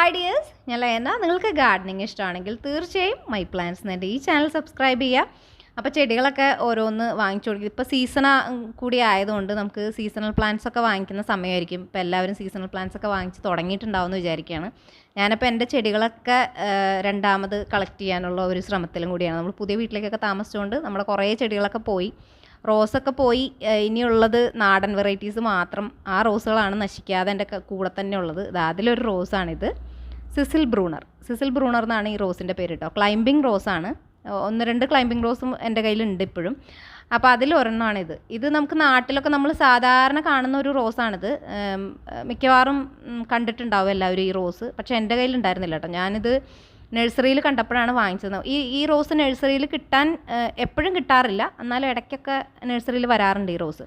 Ideas ഞാൻ ലയന. നിങ്ങൾക്ക് ഗാർഡനിങ് ഇഷ്ടമാണെങ്കിൽ തീർച്ചയായും മൈ പ്ലാന്റ്സ് എന്റെ ഈ ചാനൽ സബ്സ്ക്രൈബ് ചെയ്യുക. അപ്പോൾ ചെടികളൊക്കെ ഓരോന്ന് വാങ്ങിച്ചു കൊടുക്കും ഇപ്പോൾ സീസണ കൂടി ആയതുകൊണ്ട് നമുക്ക് സീസണൽ പ്ലാന്റ്സ് ഒക്കെ വാങ്ങിക്കുന്ന സമയമായിരിക്കും. ഇപ്പോൾ എല്ലാവരും സീസണൽ പ്ലാന്റ്സ് ഒക്കെ വാങ്ങിച്ച് തുടങ്ങിയിട്ടുണ്ടാവുമെന്ന് വിചാരിക്കുകയാണ്. ഞാനിപ്പോൾ എന്റെ ചെടികളൊക്കെ രണ്ടാമത് കളക്ട് ചെയ്യാനുള്ള ഒരു ശ്രമത്തിലും കൂടിയാണ്. നമ്മൾ പുതിയ വീട്ടിലേക്കൊക്കെ താമസിച്ചുകൊണ്ട് നമ്മുടെ കുറേ ചെടികളൊക്കെ പോയി. റോസൊക്കെ പോയി ഇനിയുള്ളത് നാടൻ വെറൈറ്റീസ് മാത്രം. ആ റോസുകളാണ് നശിക്കാതെ എന്റെ കൂടെ തന്നെ ഉള്ളത്. അതിലൊരു റോസാണിത്. സിസിൽ ബ്രൂണർ. സിസിൽ ബ്രൂണർ എന്നാണ് ഈ റോസിന്റെ പേര് കേട്ടോ ക്ലൈംബിംഗ് റോസാണ്. ഒന്ന് രണ്ട് ക്ലൈംബിംഗ് റോസും എന്റെ കയ്യിലുണ്ട് ഇപ്പോഴും. അപ്പോൾ അതിൽ ഒരെണ്ണമാണിത് ഇത് നമുക്ക് നാട്ടിലൊക്കെ നമ്മൾ സാധാരണ കാണുന്ന ഒരു റോസാണിത്. മിക്കവാറും കണ്ടിട്ടുണ്ടാവും എല്ലാവരും ഈ റോസ്. പക്ഷേ എന്റെ കയ്യിലുണ്ടായിരുന്നില്ല കേട്ടോ ഞാനിത് നഴ്സറിയിൽ കണ്ടപ്പോഴാണ് വാങ്ങിച്ചത്. ഈ ഈ റോസ് നഴ്സറിയിൽ കിട്ടാൻ എപ്പോഴും കിട്ടാറില്ല. എന്നാലും ഇടയ്ക്കൊക്കെ നഴ്സറിയിൽ വരാറുണ്ട് ഈ റോസ്.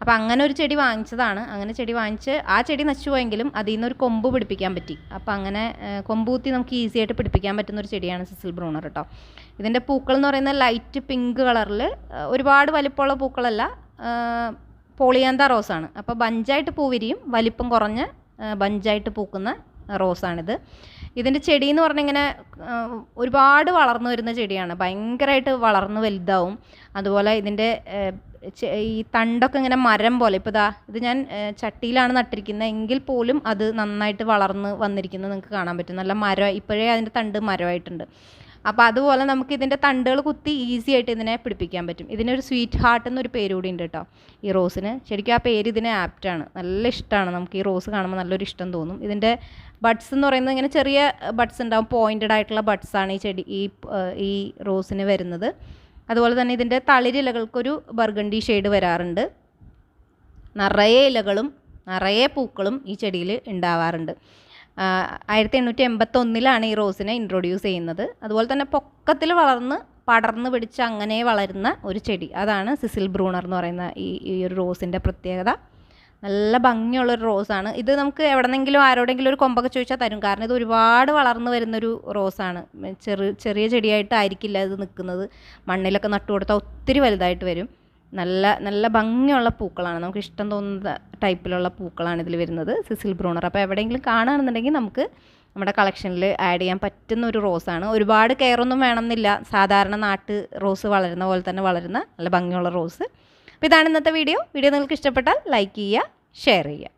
അപ്പോൾ അങ്ങനെ ഒരു ചെടി വാങ്ങിച്ചതാണ്. അങ്ങനെ ചെടി വാങ്ങിച്ച് ആ ചെടി നശിച്ചു പോയെങ്കിലും അതിൽ നിന്ന് ഒരു കൊമ്പ് പിടിപ്പിക്കാൻ പറ്റി. അപ്പോൾ അങ്ങനെ കൊമ്പൂത്തി നമുക്ക് ഈസി ആയിട്ട് പിടിപ്പിക്കാൻ പറ്റുന്ന ഒരു ചെടിയാണ് സിസിൽ ബ്രൂണർ കേട്ടോ ഇതിന്റെ പൂക്കൾ എന്ന് പറയുന്ന ലൈറ്റ് പിങ്ക് കളറിൽ ഒരുപാട് വലിപ്പമുള്ള പൂക്കളല്ല പോളിയാന്ത റോസാണ്. അപ്പോൾ ബഞ്ചായിട്ട് പൂ വിരിയും വലിപ്പം കുറഞ്ഞ ബഞ്ചായിട്ട് പൂക്കുന്ന റോസാണിത്. ഇതിന്റെ ചെടി എന്ന് പറഞ്ഞാൽ ഇങ്ങനെ ഒരുപാട് വളർന്നു വരുന്ന ചെടിയാണ്. ഭയങ്കരമായിട്ട് വളർന്ന് വലുതാവും. അതുപോലെ ഇതിന്റെ ഈ തണ്ടൊക്കെ ഇങ്ങനെ മരം പോലെ. ഇപ്പോൾ ഇതാ ഇത് ഞാൻ ചട്ടിയിലാണ് നട്ടിരിക്കുന്നത് എങ്കിൽ പോലും അത് നന്നായിട്ട് വളർന്ന് വന്നിരിക്കുന്നത് നിങ്ങൾക്ക് കാണാൻ പറ്റും. നല്ല മരം ഇപ്പോഴേ അതിന്റെ തണ്ട് മരമായിട്ടുണ്ട്. അപ്പോൾ അതുപോലെ നമുക്ക് ഇതിന്റെ തണ്ടുകൾ കുത്തി ഈസി ആയിട്ട് ഇതിനെ പിടിപ്പിക്കാൻ പറ്റും. ഇതിനൊരു സ്വീറ്റ് ഹാർട്ട് എന്നൊരു പേര് കൂടി ഉണ്ട് കേട്ടോ ഈ റോസിന്. ശരിക്കും ആ പേര് ഇതിന് ആപ്റ്റാണ് നല്ല ഇഷ്ടമാണ് നമുക്ക് ഈ റോസ് കാണുമ്പോൾ നല്ലൊരു ഇഷ്ടം തോന്നും. ഇതിന്റെ ബഡ്സ് എന്ന് പറയുന്നത് ഇങ്ങനെ ചെറിയ ബഡ്സ് ഉണ്ടാവും. പോയിന്റഡ് ആയിട്ടുള്ള ബഡ്സാണ് ഈ ചെടി ഈ ഈ റോസിന് വരുന്നത്. അതുപോലെ തന്നെ ഇതിന്റെ തളിരിലകൾക്കൊരു ബർഗണ്ടി ഷെയ്ഡ് വരാറുണ്ട്. നിറയെ ഇലകളും നിറയെ പൂക്കളും ഈ ചെടിയിൽ ഉണ്ടാവാറുണ്ട്. ആയിരത്തി എണ്ണൂറ്റി എൺപത്തൊന്നിലാണ് ഈ റോസിനെ ഇൻട്രൊഡ്യൂസ് ചെയ്യുന്നത്. അതുപോലെ തന്നെ പൊക്കത്തിൽ വളർന്ന് പടർന്നു പിടിച്ച് അങ്ങനെ വളരുന്ന ഒരു ചെടി. അതാണ് സിസിൽ ബ്രൂണർ എന്ന് പറയുന്ന ഈ ഈ ഒരു റോസിന്റെ പ്രത്യേകത. നല്ല ഭംഗിയുള്ളൊരു റോസാണ്. ഇത് നമുക്ക് എവിടെന്നെങ്കിലും ആരോടെങ്കിലും ഒരു കൊമ്പൊക്കെ ചോദിച്ചാൽ തരും. കാരണം ഇത് ഒരുപാട് വളർന്നു വരുന്നൊരു റോസാണ്. ചെറു ചെറിയ ചെടിയായിട്ടായിരിക്കില്ല ഇത് നിൽക്കുന്നത്. മണ്ണിലൊക്കെ നട്ടു കൊടുത്താൽ ഒത്തിരി വലുതായിട്ട് വരും. നല്ല നല്ല ഭംഗിയുള്ള പൂക്കളാണ്. നമുക്ക് ഇഷ്ടം തോന്നുന്ന ടൈപ്പിലുള്ള പൂക്കളാണ് ഇതിൽ വരുന്നത് സിസിൽ ബ്രൂണർ. അപ്പോൾ എവിടെയെങ്കിലും കാണുകയാണെന്നുണ്ടെങ്കിൽ നമുക്ക് നമ്മുടെ കളക്ഷനിൽ ആഡ് ചെയ്യാൻ പറ്റുന്ന ഒരു റോസാണ് ഒരുപാട് കെയറൊന്നും വേണമെന്നില്ല. സാധാരണ നാട്ട് റോസ് വളരുന്ന പോലെ തന്നെ വളരുന്ന നല്ല ഭംഗിയുള്ള റോസ്. അപ്പോൾ ഇതാണ് ഇന്നത്തെ വീഡിയോ. വീഡിയോ നിങ്ങൾക്ക് ഇഷ്ടപ്പെട്ടാൽ ലൈക്ക് ചെയ്യുക ഷെയർ ചെയ്യുക.